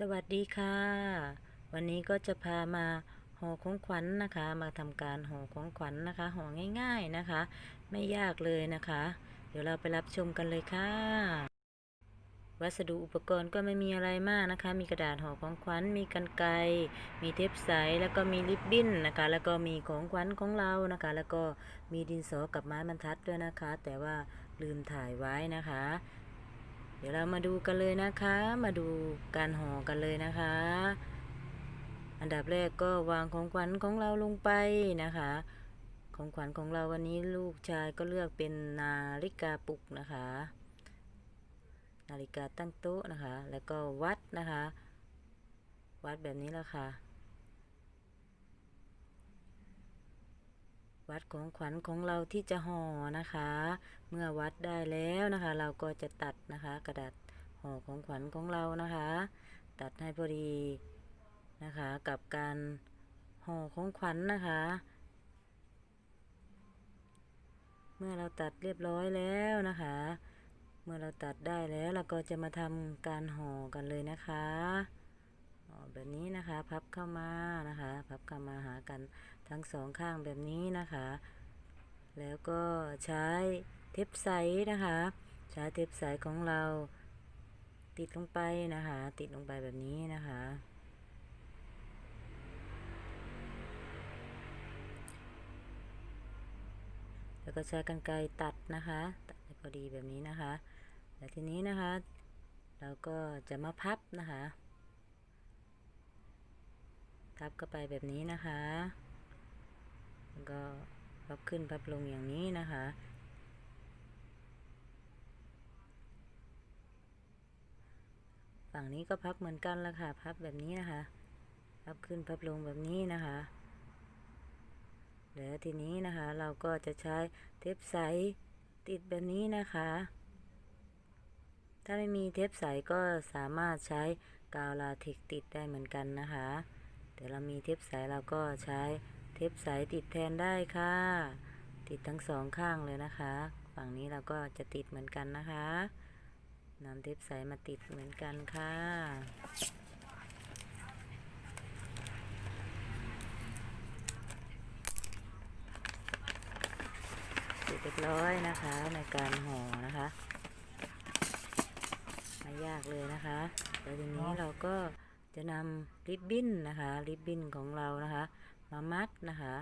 สวัสดีค่ะ วันนี้ก็จะพามาห่อของขวัญนนะคะ มาทำการห่อของขวัญนนะคะห่อง่ายๆนะคะ ไม่ยากเลยนะคะ เดี๋ยวเราไปรับชมกันเลยค่ะ วัสดุอุปกรณ์ก็ไม่มีอะไรมากนะคะ มีกระดาษห่อของขวัญมีกรรไกรมีเทปใสแล้วก็มีริบบิ้นนะคะ แล้วก็มีของขวัญของเรานะคะ แล้วก็มีดินสอกับไม้บรรทัดด้วยนะคะ แต่ว่าลืมถ่ายไว้นะคะ เดี๋ยวเรามาดูกันเลยนะคะ มาดูการห่อกันเลยนะคะ อันดับแรกก็วางของขวัญของเราลงไปนะคะ ของขวัญของเราวันนี้ลูกชายก็เลือกเป็นนาฬิกาปลุกนะคะ นาฬิกาตั้งโต๊ะนะคะ แล้วก็วัดนะคะ วัดแบบนี้แล้วค่ะ วัดของขวัญของเราที่จะห่อนะคะ เมื่อวัดได้แล้วนะคะ เราก็จะตัดนะคะ กระดาษห่อของขวัญของเรานะคะ ตัดให้พอดีนะคะ กับการห่อของขวัญนะคะ เมื่อเราตัดเรียบร้อยแล้วนะคะ เมื่อเราตัดได้แล้วเราก็จะมาทำการห่อกันเลยนะคะห่อแบบนี้นะคะ พับเข้ามานะคะ พับเข้ามาหากันทั้งสองข้างแบบนี้นะคะ แล้วก็ใช้เทปใสนะคะ ใช้เทปใสของเราติดลงไปนะคะ ติดลงไปแบบนี้นะคะ แล้วก็ใช้กรรไกรตัดนะคะ ตัดให้พอดีแบบนี้นะคะ แล้วทีนี้นะคะ เราก็จะมาพับนะคะ พับเข้าไปแบบนี้นะคะแล้วก็พับขึ้นพับลงอย่างนี้นะคะ ฝั่งนี้ก็พับเหมือนกันละค่ะ พับแบบนี้นะคะ พับขึ้นพับลงแบบนี้นะคะแล้วทีนี้นะคะเราก็จะใช้เทปใสติดแบบนี้นะคะ ถ้าไม่มีเทปใสก็สามารถใช้กาวลาเทกติดได้เหมือนกันนะคะ แต่เรามีเทปใสเราก็ใช้เทปใสติดแทนได้ค่ะ ติดทั้งสองข้างเลยนะคะ ฝั่งนี้เราก็จะติดเหมือนกันนะคะนำเทปใสมาติดเหมือนกันค่ะเสร็จเรียบร้อยนะคะในการห่อนะคะไม่ยากเลยนะคะแล้วทีนี้เราก็ จะนำริบบิ้นนะคะริบบิ้นของเรานะคะ มามัดนะคะ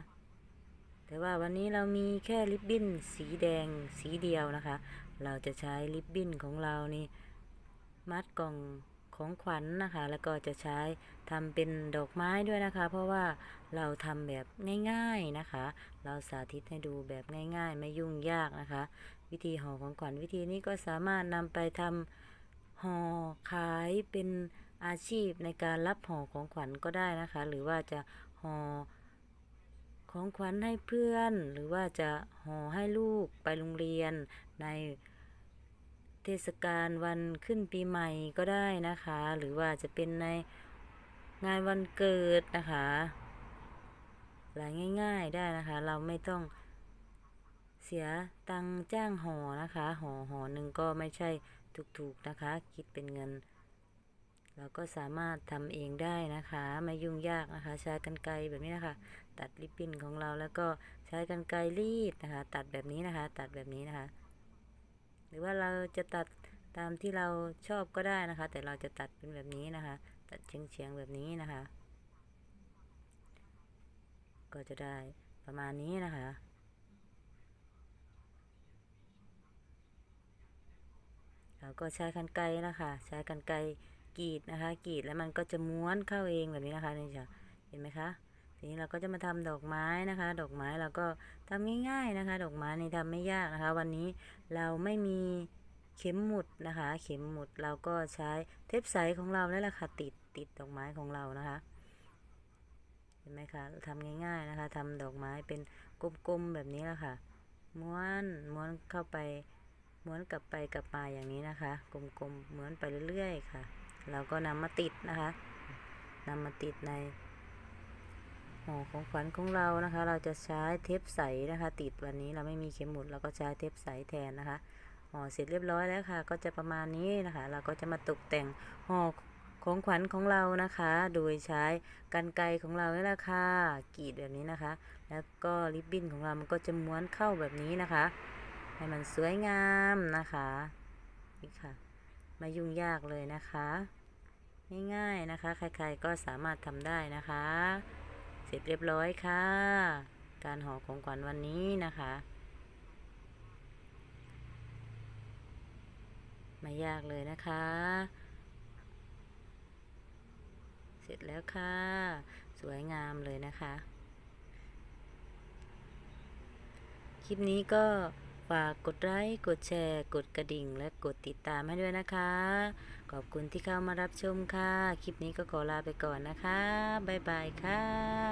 แต่ว่าวันนี้เรามีแค่ริบบิ้นสีแดงสีเดียวนะคะ เราจะใช้ริบบิ้นของเรานี่มัดกล่องของขวัญนนะคะ แล้วก็จะใช้ทำเป็นดอกไม้ด้วยนะคะ เพราะว่าเราทำแบบง่าย ๆนะคะ เราสาธิตให้ดูแบบง่าย ๆ ไม่ยุ่งยากนะคะ วิธีห่อของขวัญวิธีนี้ก็สามารถนำไปทำห่อขายเป็น อาชีพในการรับห่อของขวัญก็ได้นะคะ หรือว่าจะห่อของขวัญให้เพื่อน หรือว่าจะห่อให้ลูกไปโรงเรียน ในเทศกาลวันขึ้นปีใหม่ก็ได้นะคะ หรือว่าจะเป็นในงานวันเกิดนะคะอะไรง่าย ๆได้นะคะ เราไม่ต้องเสียตังจ้างห่อนะคะห่อห่อหนึ่งก็ไม่ใช่ถูกๆนะคะ คิดเป็นเงิน เราก็สามารถทำเองได้นะคะ ไม่ยุ่งยากนะคะ ใช้กรรไกรแบบนี้นะคะ ตัดริบบิ้นของเราแล้วก็ใช้กรรไกรรีดนะคะ ตัดแบบนี้นะคะ ตัดแบบนี้นะคะ หรือว่าเราจะตัดตามที่เราชอบก็ได้นะคะ แต่เราจะตัดเป็นแบบนี้นะคะ ตัดเฉียงๆแบบนี้นะคะ ก็จะได้ประมาณนี้นะคะเราก็ใช้กันไกรนะคะ ใช้กันไกร กรีดนะคะกรีดแล้วมันก็จะม้วนเข้าเองแบบนี้นะคะนี่จ้ะเห็นไหมคะทีนี้เราก็จะมาทำดอกไม้นะคะ ดอกไม้เราก็ทำง่ายๆนะคะ ดอกไม้นี่ทำไม่ยากนะคะ วันนี้เราไม่มีเข็มหมุดนะคะ เข็มหมุดเราก็ใช้เทปใสของเราแล้วล่ะค่ะติดติดดอกไม้ของเรานะคะเห็นไหมคะทำง่ายๆนะคะทำดอกไม้เป็นกลมๆแบบนี้แหละค่ะ ม้วนม้วนเข้าไปม้วนกลับไปกลับมาอย่างนี้นะคะ กลมๆม้วนไปเรื่อยๆค่ะ เราก็นำมาติดนะคะนำมาติดในห่อของขวัญของเรานะคะ เราจะใช้เทปใสนะคะ ติดวันนี้เราไม่มีเข็มหมุดเราก็ใช้เทปใสแทนนะคะห่อเสร็จเรียบร้อยแล้วค่ะ ก็จะประมาณนี้นะคะ เราก็จะมาตกแต่งห่อของขวัญของเรานะคะ โดยใช้กันไกของเรานี่แหละค่ะกรีดแบบนี้นะคะ แล้วก็ริบบิ้นของเรามันก็จะม้วนเข้าแบบนี้นะคะ ให้มันสวยงามนะคะนี่ค่ะ ไม่ยุ่งยากเลยนะคะ ง่ายๆนะคะ ใครๆก็สามารถทำได้นะคะ เสร็จเรียบร้อยค่ะ การห่อของขวัญวันนี้นะคะ ไม่ยากเลยนะคะ เสร็จแล้วค่ะ สวยงามเลยนะคะ คลิปนี้ก็ ฝากกดไลค์กดแชร์ กดกระดิ่ง และกดติดตามให้ด้วยนะคะ ขอบคุณที่เข้ามารับชมค่ะ คลิปนี้ก็ขอลาไปก่อนนะคะ บ๊ายบายค่ะ